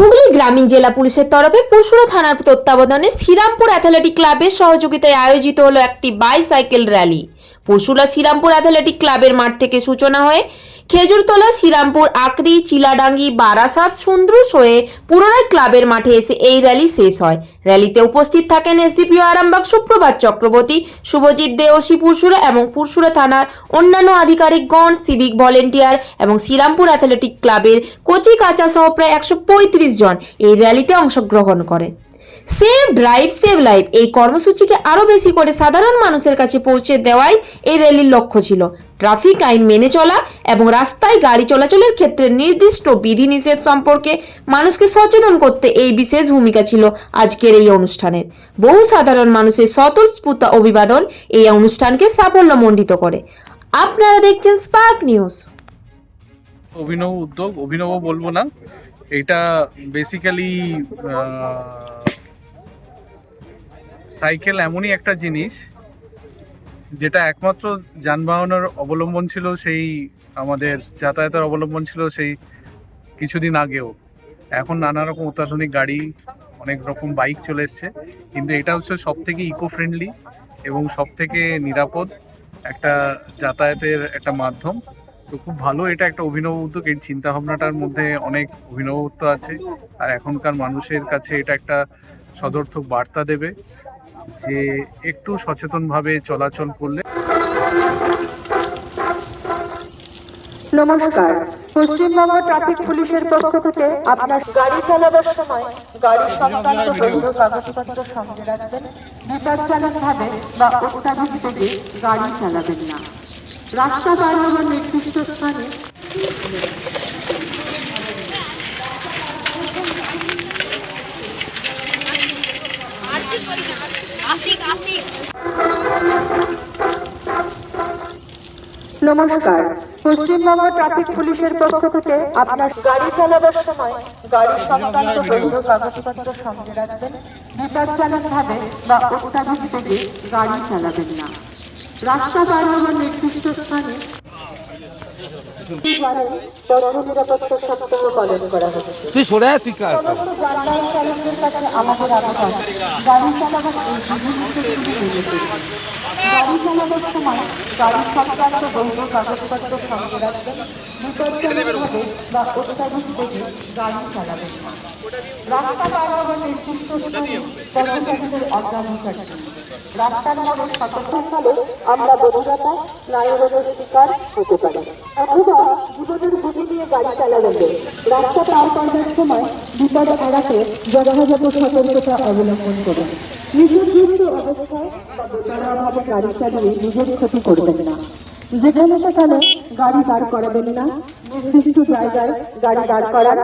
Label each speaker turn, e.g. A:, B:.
A: হুগলি গ্রামীণ জেলা পুলিশের তরফে পরশুরা থানার তত্ত্বাবধানে শ্রীরামপুর অ্যাথলেটিক ক্লাবের সহযোগিতায় আয়োজিত হলো একটি bicycle rally Parshura Srirampur athletic ক্লাবের মাঠ থেকে সূচনা হয়ে। খেজুরতলা, শ্রীরামপুর আকরি চিলাডাঙ্গি, বারাসাত সুন্দ্রুস হয়ে পুনরায় ক্লাবের মাঠে এসে এই র্যালি শেষ হয়। র্যালিতে উপস্থিত থাকেন এসডিপিও আরামবাগ সুপ্রভাত চক্রবর্তী, শুভজিৎ দেওসি পুরসুরা এবং পুরসুরা থানার অন্যান্য আধিকারিকগণ সিভিক ভলেন্টিয়ার এবং শ্রীরামপুর অ্যাথলেটিক ক্লাবের কচি কাঁচা সহ প্রায় একশো পঁয়ত্রিশ জন এই র্যালিতে অংশগ্রহণ করে। সেভ ড্রাইভ সেভ লাইফ এই কর্মসূচিকে আরও বেশি করে সাধারণ মানুষের কাছে পৌঁছে দেওয়াই এই র্যালির লক্ষ্য ছিল। ট্রাফিক আইন মেনে চলা এবং রাস্তায় গাড়ি চলাচলের ক্ষেত্রে নির্দিষ্ট বিধিনিষেধ সম্পর্কে মানুষকে সচেতন করতে এই বিশেষ ভূমিকা ছিল আজকের এই অনুষ্ঠানের। বহু সাধারণ মানুষের স্বতঃস্ফূর্ত অভিবাদন এই অনুষ্ঠানকে সাফল্যমণ্ডিত করে। আপনারা দেখছেন স্পার্ক নিউজ
B: অভিনব উদ্যোগ, অভিনব বলব না। এটা বেসিক্যালি সাইকেল এমনই একটা জিনিস যেটা একমাত্র যানবাহনের অবলম্বন ছিল, সেই আমাদের যাতায়াতের অবলম্বন ছিল সেই কিছুদিন আগেও। এখন নানা রকম অত্যাধুনিক গাড়ি, অনেক রকম বাইক চলে এসছে। কিন্তু এটা হচ্ছে সব থেকে ইকো ফ্রেন্ডলি এবং সব থেকে নিরাপদ একটা যাতায়াতের একটা মাধ্যম। তো খুব ভালো এটা একটা অভিনব উদ্যোগ। এই চিন্তা ভাবনাটার মধ্যে অনেক অভিনবত্ব আছে। আর এখনকার মানুষের কাছে এটা একটা সদর্থক বার্তা দেবে। যে একটু সচেতনভাবে চলাচল করলে
C: নমস্কার। পশ্চিমবঙ্গ ট্রাফিক পুলিশের পক্ষ থেকে আপনার গাড়ি চালাবার সময় গাড়ি সংক্রান্ত বৈধ কাগজপত্র সঙ্গে রাখবেন। বিপজ্জনকভাবে বা অত্যাধিক বেগে গাড়ি চালাবেন না। রাস্তা পার হওয়ার নির্দিষ্ট স্থানে
D: আশিক আশিক
C: নমস্কার। পশ্চিমবঙ্গ ট্রাফিক পুলিশের পক্ষ থেকে আপনার গাড়ি চালাবার সময় গাড়ি সংক্রান্ত বৈধ কাগজপত্র সঙ্গে রাখবেন। বিপজ্জনকভাবে বা অত্যাধিক গাড়ি চালাবেন না। রাস্তা পার হওয়ার নির্দিষ্ট স্থানে
E: তুই সরে তুই কার।
C: রাস্তার স্নায়ুরোগের শিকার হতে পারি গাড়ি রাস্তা পার করার সময় বিপদ এড়াতে যথাযথ সতর্কতা অবলম্বন করুন। নিজের অবস্থায় গাড়ি চালিয়ে নিজের ক্ষতি করবেন না। যেখানে সেখানে গাড়ি দাঁড় করাবেন না। নির্দিষ্ট জায়গায় গাড়ি দাঁড় করান